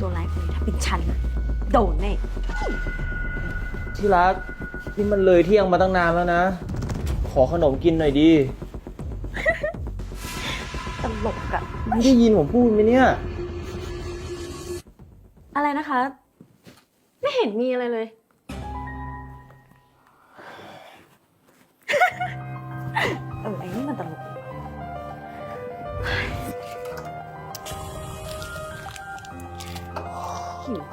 ตัวร้ายคนนี้ถ้าเป็นฉันนะโดนแน่ ที่รักนี่มันเลยเที่ยงมาตั้งนานแล้วนะ ขอขนมกินหน่อยดี ตลกอะไม่ได้ยินผมพูดไหมเนี่ย อะไรนะคะ ไม่เห็นมีอะไรเลย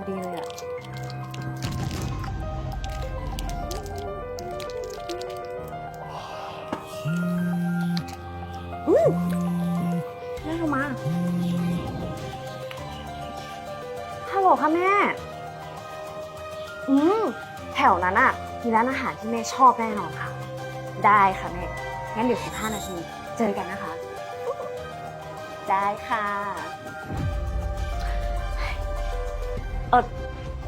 ดีเลยอะอืมแม่โทรมาฮัลโหลค่ะแม่ อืม แถวนั้นอะมีร้านอาหารที่แม่ชอบแน่นอนค่ะ ได้ค่ะแม่ งั้นเดี๋ยวสิบห้านาทีเจอกันนะคะ ได้ค่ะเออ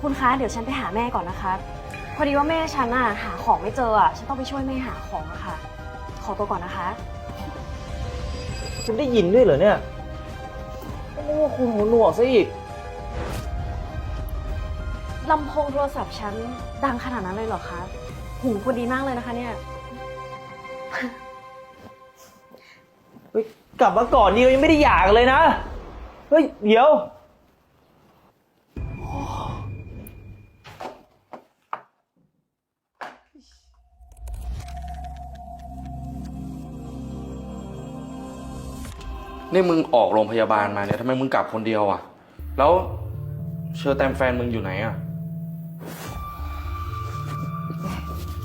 คุณคะเดี๋ยวฉันไปหาแม่ก่อนนะคะ พอดีว่าแม่ฉันอะหาของไม่เจออะฉันต้องไปช่วยแม่หาของอะค่ะ ขอตัวก่อนนะคะ คุณได้ยินด้วยเหรอเนี่ยโอ้คุณหูหนวกซะอีก ลำโพงโทรศัพท์ฉันดังขนาดนั้นเลยเหรอคะ หูคุณดีมากเลยนะคะเนี่ย เฮ้ยกลับมาก่อนดีเรายังไม่ได้หย่ากันเลยนะ เฮ้ย เดี๋ยว นี่มึงออกโรงพยาบาลมาเนี่ยทำไมมึงกลับคนเดียวอะ แล้วเชอร์แตมแฟนมึงอยู่ไหนอะ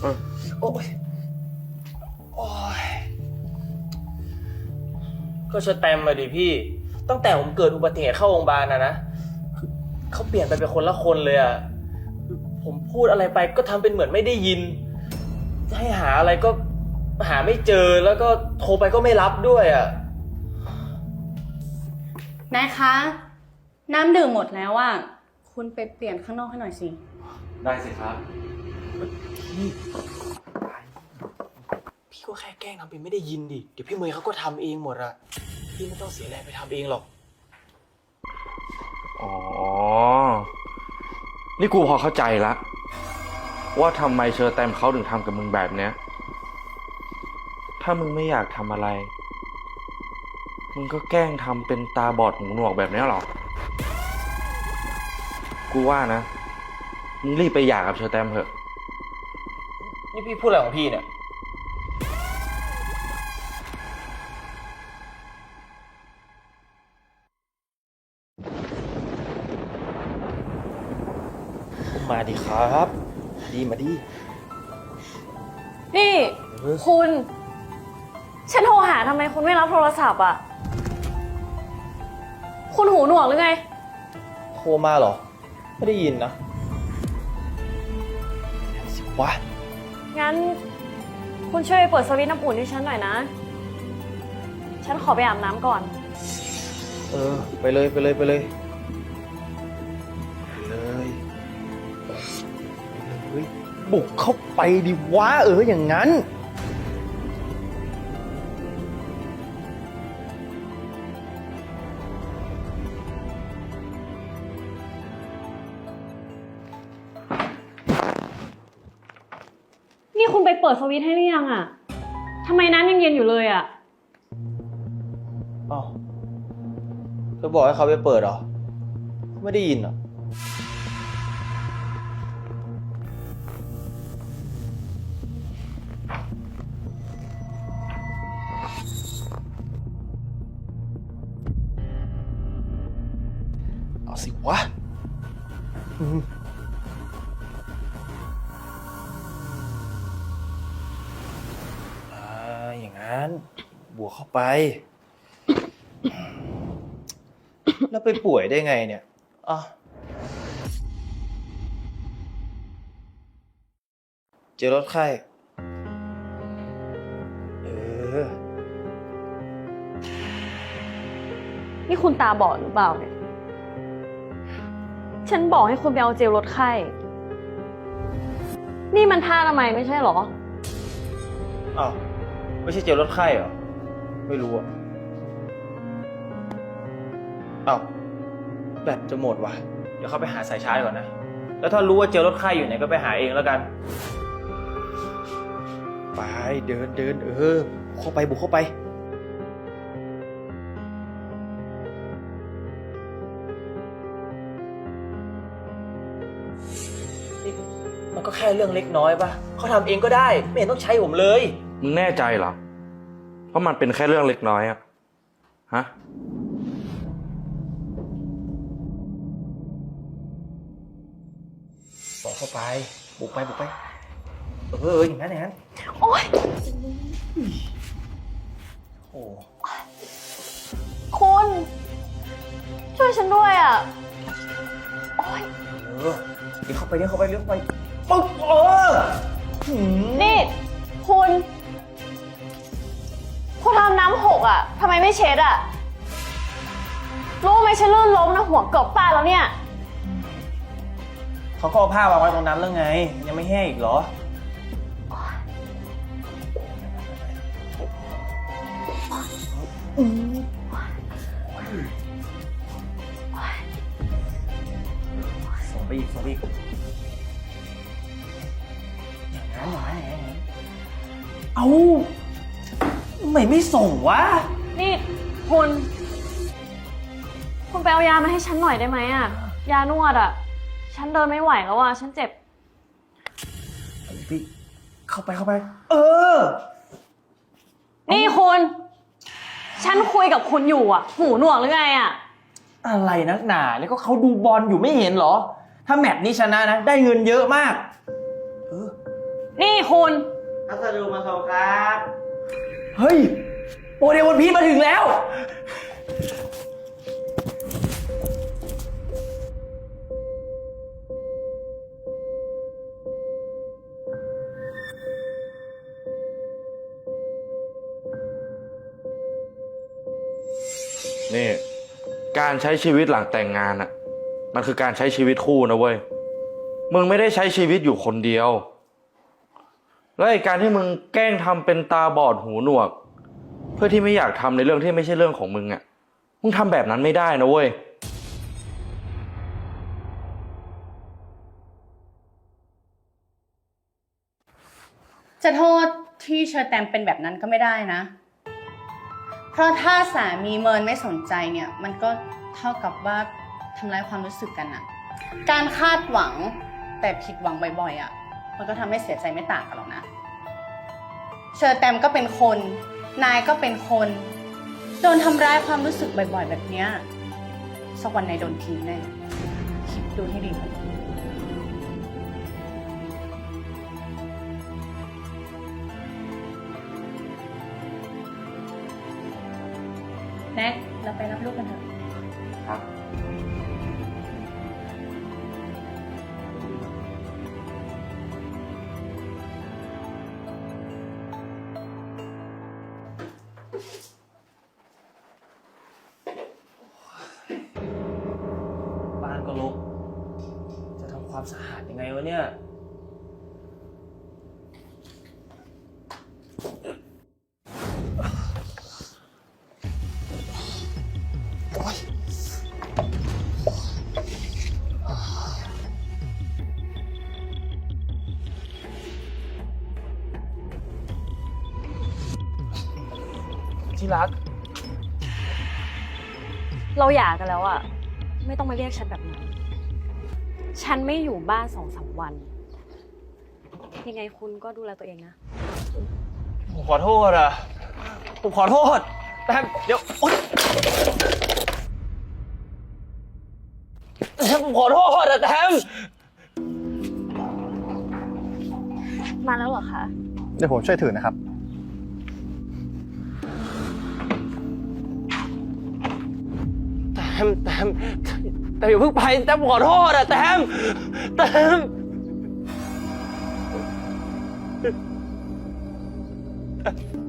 เออโอ้ยโอ้ยก็สแตมมาดิพี่ ตั้งแต่ผมเกิดอุบัติเหตุเข้าโรงพยาบาลนะนะคือเขาเปลี่ยนไปเป็นคนละคนเลยอะคือผมพูดอะไรไปก็ทำเป็นเหมือนไม่ได้ยิน ให้หาอะไรก็หาไม่เจอแล้วก็โทรไปก็ไม่รับด้วยอะ นายคะ น้ำดื่มหมดแล้วอะ คุณไปเปลี่ยนข้างนอกให้หน่อยสิ ได้สิครับ พี่ก็แค่แกล้งทำเป็นไม่ได้ยินดิ เดี๋ยวพี่เมย์เขาก็ทำเองหมดอะพี่ไม่ต้องเสียแรงไปทำเองหรอก อ๋อ นี่กูพอเข้าใจละ ว่าทำไมเชอร์แตมเขาถึงทำกับมึงแบบเนี้ย ถ้ามึงไม่อยากทำอะไร มึงก็แกล้งทำเป็นตาบอดหูหนวกแบบเนี้ยหรอ กูว่านะ มึงรีบไปหย่ากับเชอร์แตมเถอะ นี่พี่พูดอะไรของพี่เนี่ย มาดิครับ ดีมาดี นี่เออคุณ ฉันโทรหาทำไมคุณไม่รับโทรศัพท์อะ คุณหูหนวกหรือไง โทรมาเหรอ ไม่ได้ยินนะสิวะงั้น คุณช่วยเปิดสวิตช์น้ำอุ่นให้ฉันหน่อยนะ ฉันขอไปอาบน้ำก่อน เออ ไปเลยไปเลยไปเลยไปเลยเฮ้ยบุกเข้าไปดิวะเอออย่างนั้น นี่คุณไปเปิดสวิตช์ให้หรือยังอะทำไมน้ำยังเย็นอยู่เลยอะอ้าวเธอบอกให้เขาไปเปิดเหรอ ไม่ได้ยินเหรอ เอาสิวะอืม บวกเข้าไป แล้วไปป่วยได้ไงเนี่ยอะเจอรถไข้เออ นี่คุณตาบอดหรือเปล่าเนี่ย ฉันบอกให้คุณไปเอาเจลลดไข้ นี่มันท่าทำไมยไม่ใช่เหรอ อ้าว ไม่ใช่เจลรถไข้เหรอ ไม่รู้อะอ้าวแบตจะหมดว่ะ เดี๋ยวเขาไปหาสายชาร์จก่อนนะ แล้วถ้ารู้ว่าเจอรถไข้อยู่ไหนก็ไปหาเองแล้วกัน ไปเดินเดินเออ เข้าไปบุกเข้าไปนี่มันก็แค่เรื่องเล็กน้อยปะเขาทำเองก็ได้ ไม่เห็นต้องใช้ผมเลย มึงแน่ใจเหรอ ว่ามันเป็นแค่เรื่องเล็กน้อยอะฮะ บอกเข้าไป บุกไป บุกไป เออเอออย่างนั้นอย่างนั้น โอ๊ยโอ้คุณ ช่วยฉันด้วยอะ โอ๊ย เออเดี๋ยวเข้าไปเดี๋ยวเข้าไปเดี๋ยวเข้าไปปุ๊บเออหืมนี่ คุณ คุณทำน้ำหกอะทำไมไม่เช็ดอะ รู้ไหมฉันลื่นล้มนะหัวเกือบฟาดแล้วเนี่ย เขาก็เอาผ้าวางไว้ตรงนั้นแล้วไง ยังไม่แห้งอีกเหรอ ส่งไปอีกส่งไปอีกอย่างนั้นอย่างนั้นอย่างนั้นอย่างเอา ไมไม่ส่งวะ นี่คุณคุณไปเอายามาให้ฉันหน่อยได้ไหมอะยานวดอะฉันเดินไม่ไหวแล้วอะฉันเจ็บ พี่ เข้าไปเข้าไป เออ นี่คุณ ฉันคุยกับคุณอยู่อะหูหนวกหรือไงอะอะไรนักหนา แล้วก็เขาดูบอลอยู่ไม่เห็นเหรอ ถ้าแมตช์นี้ชนะนะ ได้เงินเยอะมาก เออ นี่คุณ พัสดุมาส่งครับ เฮ้ยโปรเดวันพีมาถึงแล้ว นี่ การใช้ชีวิตหลังแต่งงานอะมันคือการใช้ชีวิตคู่นะเว้ย มึงไม่ได้ใช้ชีวิตอยู่คนเดียว แล้วไอ้การที่มึงแกล้งทำเป็นตาบอดหูหนวก เพื่อที่ไม่อยากทำในเรื่องที่ไม่ใช่เรื่องของมึงอะมึงทำแบบนั้นไม่ได้นะเว้ยจะโทษที่เชอแตมเป็นแบบนั้นก็ไม่ได้นะ เพราะถ้าสามีเมินไม่สนใจเนี่ย มันก็เท่ากับว่าทำร้ายความรู้สึกกันอะการคาดหวังแต่ผิดหวังบ่อยๆอะ มันก็ทำให้เสียใจไม่ต่างกันหรอกนะ เชอร์แตมก็เป็นคน นายก็เป็นคน โดนทำร้ายความรู้สึกบ่อยๆ แบบเนี้ยสักวันนายโดนทิ้งแน่คิดดูให้ดีก่อนแน็กเราไปรับลูกกันเถอะ ความสะอาดยังไงวะเนี่ยโอ๊ยที่รัก เราหย่ากันแล้วอะไม่ต้องมาเรียกฉันแบบนั้น ฉันไม่อยู่บ้านสองสามวัน ยังไงคุณก็ดูแลตัวเองนะ ผมขอโทษอะผมขอโทษแป๊บเดี๋ยวโอ๊ยแต้มผมขอโทษอะแต้มมาแล้วเหรอคะ เดี๋ยวผมช่วยถือนะครับแต้มแต้ม แต่อย่เพิ่งไปแต่ขอโทษอะแต้มแต้มแตม